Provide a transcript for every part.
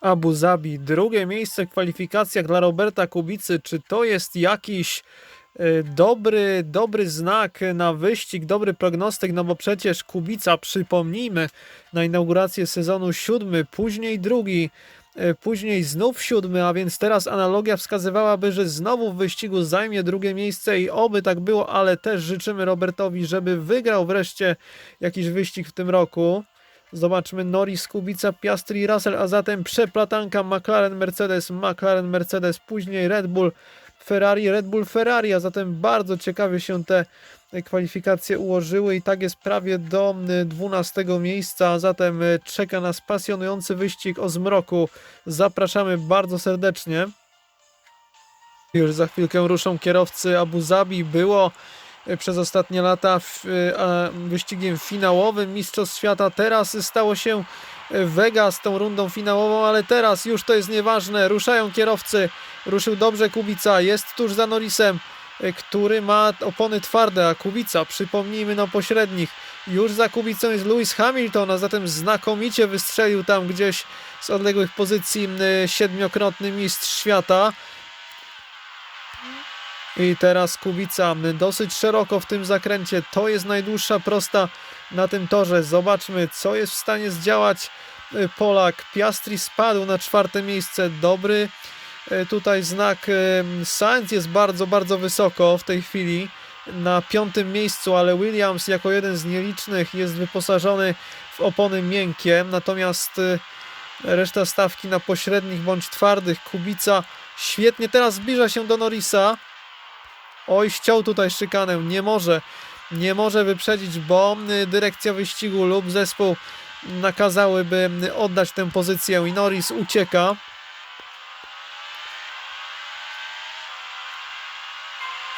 Abu Zabi. Drugie miejsce w kwalifikacjach dla Roberta Kubicy. Czy to jest jakiś e, dobry, dobry znak na wyścig, dobry prognostyk? No bo przecież Kubica, przypomnijmy, na inaugurację sezonu siódmy, później drugi, e, później znów siódmy, a więc teraz analogia wskazywałaby, że znowu w wyścigu zajmie drugie miejsce i oby tak było, ale też życzymy Robertowi, żeby wygrał wreszcie jakiś wyścig w tym roku. Zobaczmy Norris, Kubica, Piastri, Russell, a zatem przeplatanka McLaren, Mercedes, McLaren, Mercedes, później Red Bull, Ferrari, Red Bull, Ferrari, a zatem bardzo ciekawie się te kwalifikacje ułożyły i tak jest prawie do y, 12 miejsca, a zatem y, czeka nas pasjonujący wyścig o zmroku. Zapraszamy bardzo serdecznie. Już za chwilkę ruszą kierowcy Abu Zabi. Było y, przez ostatnie lata w, y, wyścigiem finałowym Mistrzostw Świata. Teraz stało się y, Vegas tą rundą finałową, ale teraz już to jest nieważne. Ruszają kierowcy. Ruszył dobrze Kubica. Jest tuż za Norrisem, y, który ma opony twarde, a Kubica, przypomnijmy, no pośrednich. Już za Kubicą jest Lewis Hamilton, a zatem znakomicie wystrzelił tam gdzieś z odległych pozycji y, siedmiokrotny mistrz świata. I teraz Kubica dosyć szeroko w tym zakręcie. To jest najdłuższa prosta na tym torze. Zobaczmy, co jest w stanie zdziałać y, Polak. Piastri spadł na czwarte miejsce. Dobry y, tutaj znak. y, Sainz jest bardzo, bardzo wysoko w tej chwili. Na piątym miejscu, ale Williams jako jeden z nielicznych jest wyposażony w opony miękkie. Natomiast reszta stawki na pośrednich bądź twardych. Kubica świetnie teraz zbliża się do Norrisa. Oj, ściął tutaj szykanę, nie może, nie może wyprzedzić, bo y, dyrekcja wyścigu lub zespół nakazałyby y, oddać tę pozycję i Norris ucieka.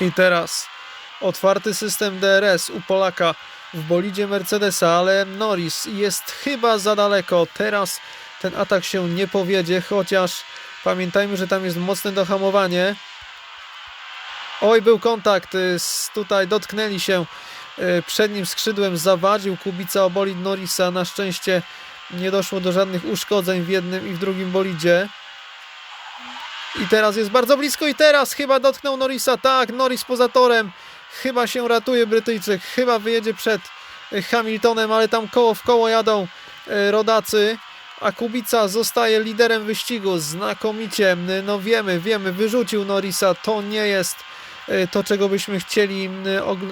I teraz otwarty system DRS u Polaka w bolidzie Mercedesa, ale Norris jest chyba za daleko. Teraz ten atak się nie powiedzie, chociaż pamiętajmy, że tam jest mocne dohamowanie. Oj, był kontakt, y, tutaj dotknęli się y, przednim skrzydłem, zawadził Kubica o bolid Norrisa, na szczęście nie doszło do żadnych uszkodzeń w jednym i w drugim bolidzie. I teraz jest bardzo blisko i teraz chyba dotknął Norrisa, tak, Norris poza torem, chyba się ratuje Brytyjczyk, chyba wyjedzie przed y, Hamiltonem, ale tam koło w koło jadą rodacy. A Kubica zostaje liderem wyścigu, znakomicie, no wiemy, wiemy, wyrzucił Norrisa, to nie jest to, czego byśmy chcieli,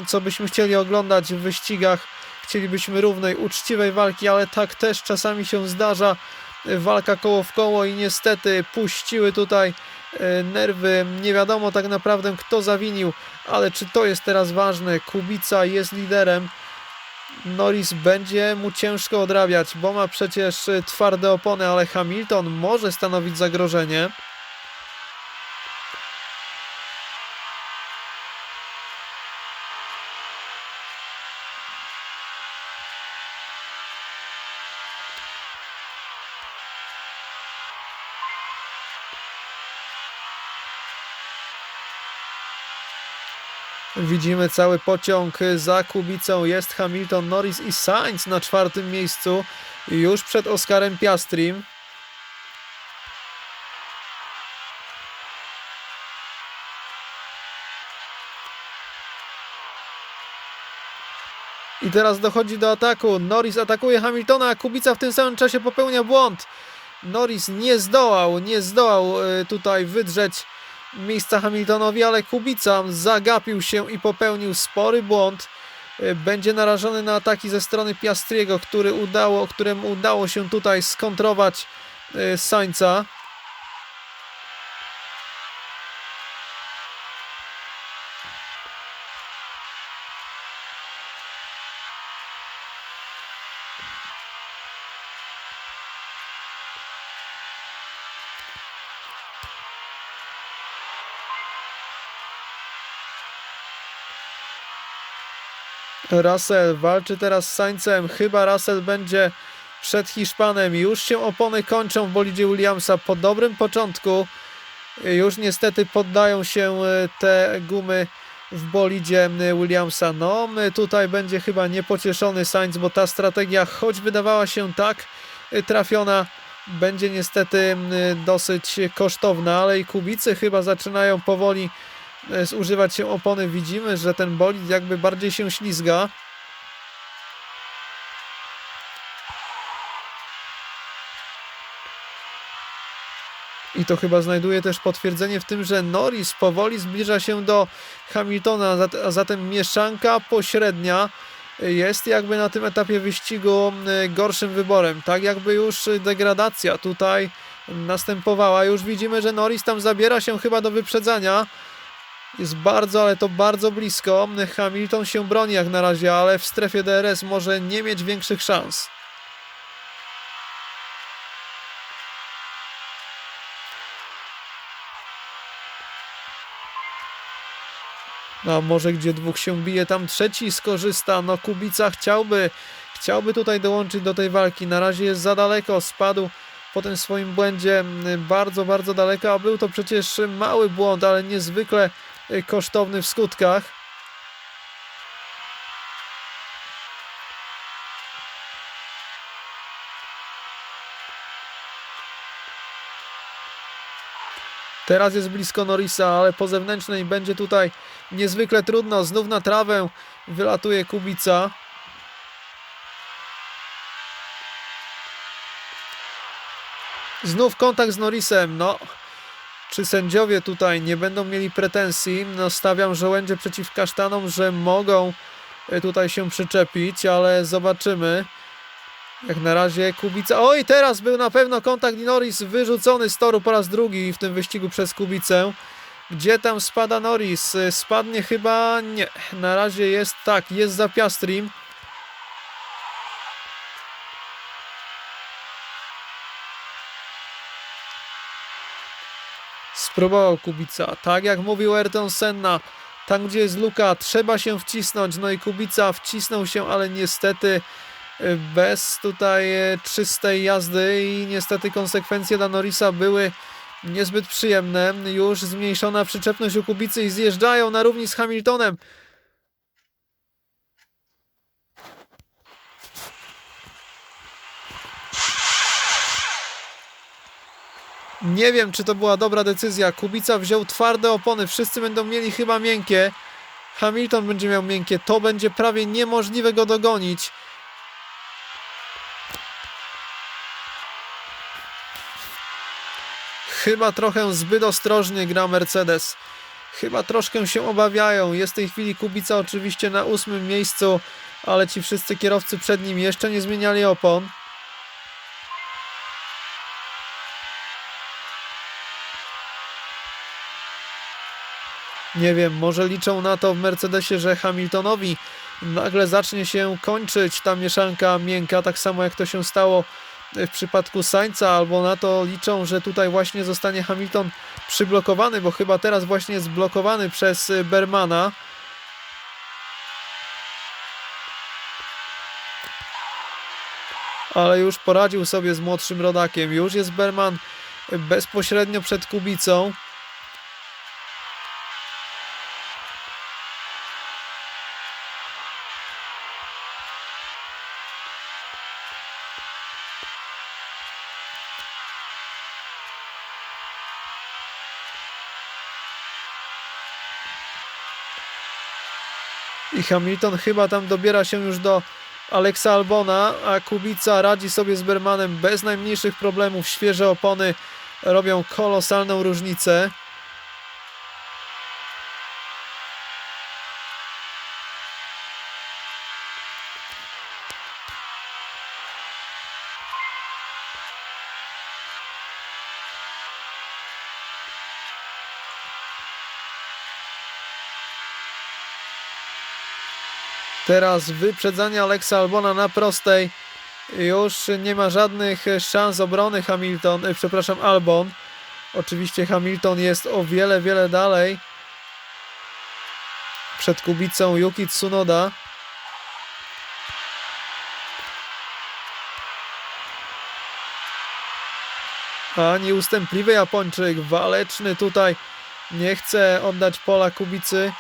co byśmy chcieli oglądać w wyścigach. Chcielibyśmy równej, uczciwej walki, ale tak też czasami się zdarza. Walka koło w koło i niestety puściły tutaj y, nerwy. Nie wiadomo tak naprawdę kto zawinił, ale czy to jest teraz ważne? Kubica jest liderem. Norris będzie mu ciężko odrabiać, bo ma przecież y, twarde opony, ale Hamilton może stanowić zagrożenie. Widzimy cały pociąg za Kubicą. Jest Hamilton, Norris i Sainz na czwartym miejscu, już przed Oskarem Piastrim. I teraz dochodzi do ataku. Norris atakuje Hamiltona, a Kubica w tym samym czasie popełnia błąd. Norris nie zdołał, nie zdołał e, tutaj wydrzeć miejsca Hamiltonowi, ale Kubica zagapił się i popełnił spory błąd. Y, Będzie narażony na ataki ze strony Piastriego, który udało, któremu udało się tutaj skontrować y, Sańca. Russell walczy teraz z Sańcem. Chyba Russell będzie przed Hiszpanem. Już się opony kończą w bolidzie Williamsa po dobrym początku. Już niestety poddają się e, te gumy w bolidzie Williamsa. No, tutaj będzie chyba niepocieszony Sainz, bo ta strategia, choć wydawała się tak e, trafiona, będzie niestety dosyć kosztowna, ale i Kubicy chyba zaczynają powoli zużywać się opony. Widzimy, że ten bolid jakby bardziej się ślizga. I to chyba znajduje też potwierdzenie w tym, że Norris powoli zbliża się do Hamiltona, a zat- a zatem mieszanka pośrednia jest jakby na tym etapie wyścigu y, gorszym wyborem. Tak jakby już degradacja tutaj następowała. Już widzimy, że Norris tam zabiera się chyba do wyprzedzania. Jest bardzo, ale to bardzo blisko. Hamilton się broni jak na razie, ale w strefie DRS może nie mieć większych szans. No, a może gdzie dwóch się bije, tam trzeci skorzysta. No Kubica chciałby, chciałby tutaj dołączyć do tej walki. Na razie jest za daleko, spadł po tym swoim błędzie mm, bardzo, bardzo daleko, a był to przecież mały błąd, ale niezwykle kosztowny w skutkach. Teraz jest blisko Norrisa, ale po zewnętrznej będzie tutaj niezwykle trudno. Znów na trawę wylatuje Kubica. Znów kontakt z Norrisem. No, czy sędziowie tutaj nie będą mieli pretensji? No, stawiam żołędzie przeciw kasztanom, że mogą y, tutaj się przyczepić, ale zobaczymy. Jak na razie Kubica. Oj, teraz był na pewno kontakt Norris wyrzucony z toru po raz drugi w tym wyścigu przez Kubicę. Gdzie tam spada Norris? Y, Spadnie chyba nie. Na razie jest tak, jest za Piastrim. Spróbował Kubica. Tak jak mówił Ayrton Senna, tam gdzie jest luka, trzeba się wcisnąć. No i Kubica wcisnął się, ale niestety y, bez tutaj y, czystej jazdy i niestety konsekwencje dla Norrisa były niezbyt przyjemne. Już zmniejszona przyczepność u Kubicy i zjeżdżają na równi z Hamiltonem. Nie wiem, czy to była dobra decyzja. Kubica wziął twarde opony, wszyscy będą mieli chyba miękkie. Hamilton będzie miał miękkie. To będzie prawie niemożliwe go dogonić. Chyba trochę zbyt ostrożnie gra Mercedes. Chyba troszkę się obawiają. Jest w tej chwili Kubica oczywiście na ósmym miejscu, ale ci wszyscy kierowcy przed nim jeszcze nie zmieniali opon. Nie wiem, może liczą na to w Mercedesie, że Hamiltonowi nagle zacznie się kończyć ta mieszanka miękka, tak samo jak to się stało w przypadku Sańca, albo na to liczą, że tutaj właśnie zostanie Hamilton przyblokowany, bo chyba teraz właśnie jest blokowany przez Bermana. Ale już poradził sobie z młodszym rodakiem. Już jest Berman bezpośrednio przed Kubicą. I Hamilton chyba tam dobiera się już do Alexa Albona, a Kubica radzi sobie z Bermanem bez najmniejszych problemów. Świeże opony robią kolosalną różnicę. Teraz wyprzedzanie Alexa Albona na prostej. Już nie ma żadnych szans obrony Hamilton, e, przepraszam, Albon. Oczywiście Hamilton jest o wiele, wiele dalej. Przed Kubicą Yuki Tsunoda. A nieustępliwy Japończyk, waleczny tutaj. Nie chce oddać pola Kubicy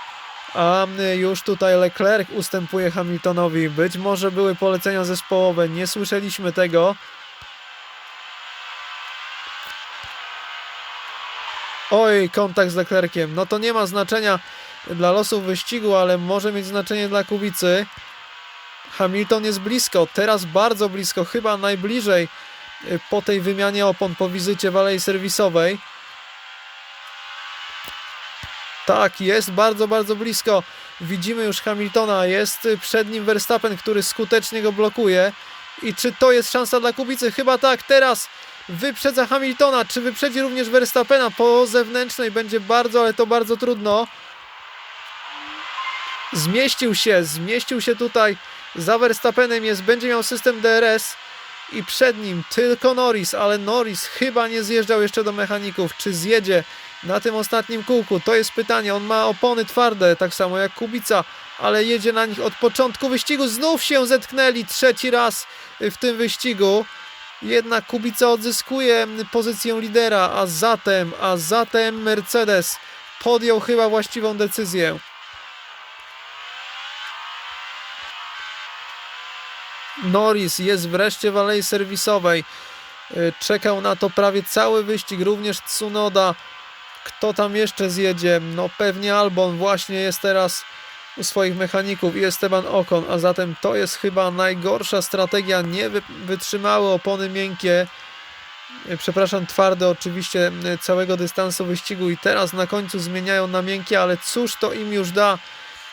a już tutaj Leclerc ustępuje Hamiltonowi. Być może były polecenia zespołowe, nie słyszeliśmy tego. Oj, kontakt z Leclerciem. No to nie ma znaczenia dla losów wyścigu, ale może mieć znaczenie dla Kubicy. Hamilton jest blisko, teraz bardzo blisko, chyba najbliżej y, po tej wymianie opon, po wizycie walei serwisowej. Tak, jest bardzo, bardzo blisko. Widzimy już Hamiltona, jest przed nim Verstappen, który skutecznie go blokuje. I czy to jest szansa dla Kubicy? Chyba tak, teraz wyprzedza Hamiltona. Czy wyprzedzi również Verstappena? Po zewnętrznej będzie bardzo, ale to bardzo trudno. Zmieścił się, zmieścił się tutaj za Verstappenem jest, będzie miał system DRS i przed nim tylko Norris, ale Norris chyba nie zjeżdżał jeszcze do mechaników. Czy zjedzie na tym ostatnim kółku? To jest pytanie. On ma opony twarde, tak samo jak Kubica, ale jedzie na nich od początku wyścigu. Znów się zetknęli trzeci raz w tym wyścigu. Jednak Kubica odzyskuje pozycję lidera, a zatem, a zatem Mercedes podjął chyba właściwą decyzję. Norris jest wreszcie w alei serwisowej. Y, Czekał na to prawie cały wyścig, również Tsunoda. Kto tam jeszcze zjedzie? No pewnie Albon właśnie jest teraz u swoich mechaników i Esteban Ocon, a zatem to jest chyba najgorsza strategia. Nie wy wytrzymały opony miękkie, y, przepraszam, twarde oczywiście całego dystansu wyścigu i teraz na końcu zmieniają na miękkie, ale cóż to im już da?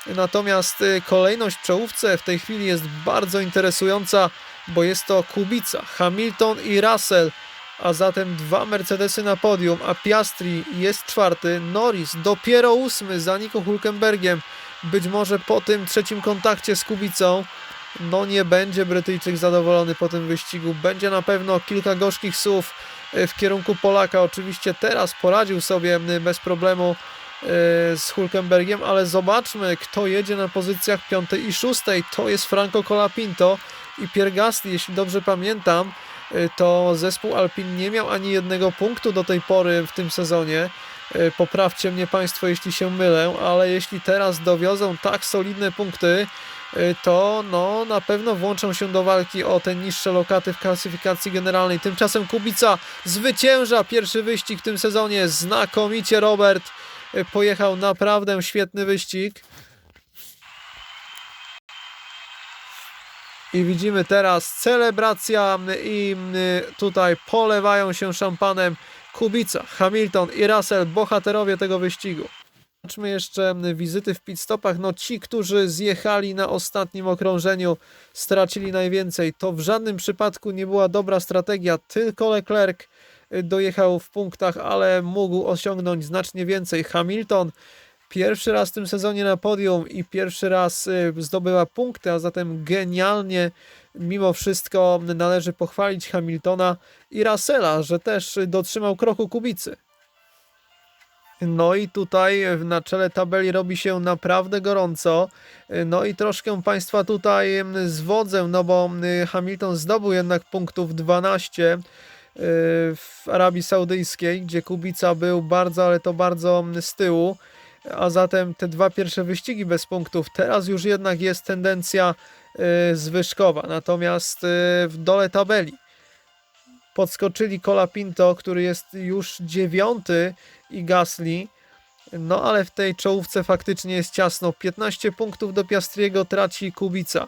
Natomiast y, kolejność w czołówce w tej chwili jest bardzo interesująca, bo jest to Kubica, Hamilton i Russell, a zatem dwa Mercedesy na podium, a Piastri jest czwarty, Norris dopiero ósmy za Nico Hulkenbergiem. Być może po tym trzecim kontakcie z Kubicą, no nie będzie Brytyjczyk zadowolony po tym wyścigu. Będzie na pewno kilka gorzkich słów y, w kierunku Polaka. Oczywiście teraz poradził sobie bez problemu z Hulkenbergiem, ale zobaczmy, kto jedzie na pozycjach 5 i 6. To jest Franco Colapinto i Pierre Gasly, jeśli dobrze pamiętam, to zespół Alpin nie miał ani jednego punktu do tej pory w tym sezonie. Y, Poprawcie mnie Państwo, jeśli się mylę, ale jeśli teraz dowiozą tak solidne punkty, y, to no, na pewno włączą się do walki o te niższe lokaty w klasyfikacji generalnej. Tymczasem Kubica zwycięża pierwszy wyścig w tym sezonie. Znakomicie Robert pojechał naprawdę świetny wyścig. I widzimy teraz celebracja i tutaj polewają się szampanem Kubica, Hamilton i Russell, bohaterowie tego wyścigu. Zobaczmy jeszcze wizyty w pit stopach. No ci, którzy zjechali na ostatnim okrążeniu, stracili najwięcej. To w żadnym przypadku nie była dobra strategia, tylko Leclerc dojechał w punktach, ale mógł osiągnąć znacznie więcej. Hamilton pierwszy raz w tym sezonie na podium i pierwszy raz y, zdobyła punkty, a zatem genialnie mimo wszystko należy pochwalić Hamiltona i Russella, że też dotrzymał kroku Kubicy. No i tutaj na czele tabeli robi się naprawdę gorąco. No i troszkę Państwa tutaj zwodzę, no bo Hamilton zdobył jednak punktów 12 w Arabii Saudyjskiej, gdzie Kubica był bardzo, ale to bardzo z tyłu. A zatem te dwa pierwsze wyścigi bez punktów. Teraz już jednak jest tendencja y, zwyżkowa. Natomiast y, w dole tabeli podskoczyli Colapinto, który jest już dziewiąty i Gasly. No ale w tej czołówce faktycznie jest ciasno. 15 punktów do Piastriego traci Kubica.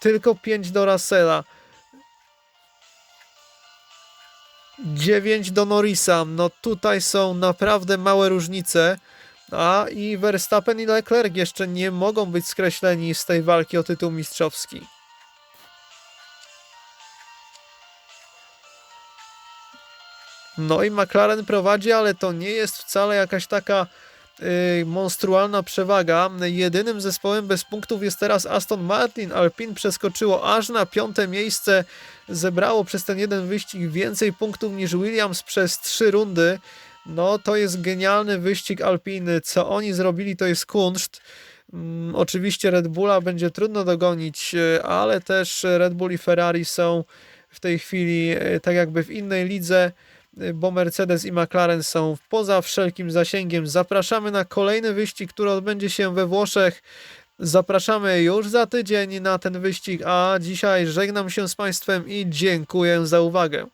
Tylko 5 do Russella. 9 do Norrisa. No tutaj są naprawdę małe różnice. A i Verstappen i Leclerc jeszcze nie mogą być skreśleni z tej walki o tytuł mistrzowski. No i McLaren prowadzi, ale to nie jest wcale jakaś taka yy, monstrualna przewaga. Jedynym zespołem bez punktów jest teraz Aston Martin. Alpine przeskoczyło aż na piąte miejsce. Zebrało przez ten jeden wyścig więcej punktów niż Williams przez trzy rundy. No to jest genialny wyścig Alpiny. Co oni zrobili to jest kunszt. Mm, oczywiście Red Bulla będzie trudno dogonić, ale też Red Bull i Ferrari są w tej chwili e, tak jakby w innej lidze bo Mercedes i McLaren są poza wszelkim zasięgiem. Zapraszamy na kolejny wyścig, który odbędzie się we Włoszech. Zapraszamy już za tydzień na ten wyścig, a dzisiaj żegnam się z Państwem i dziękuję za uwagę.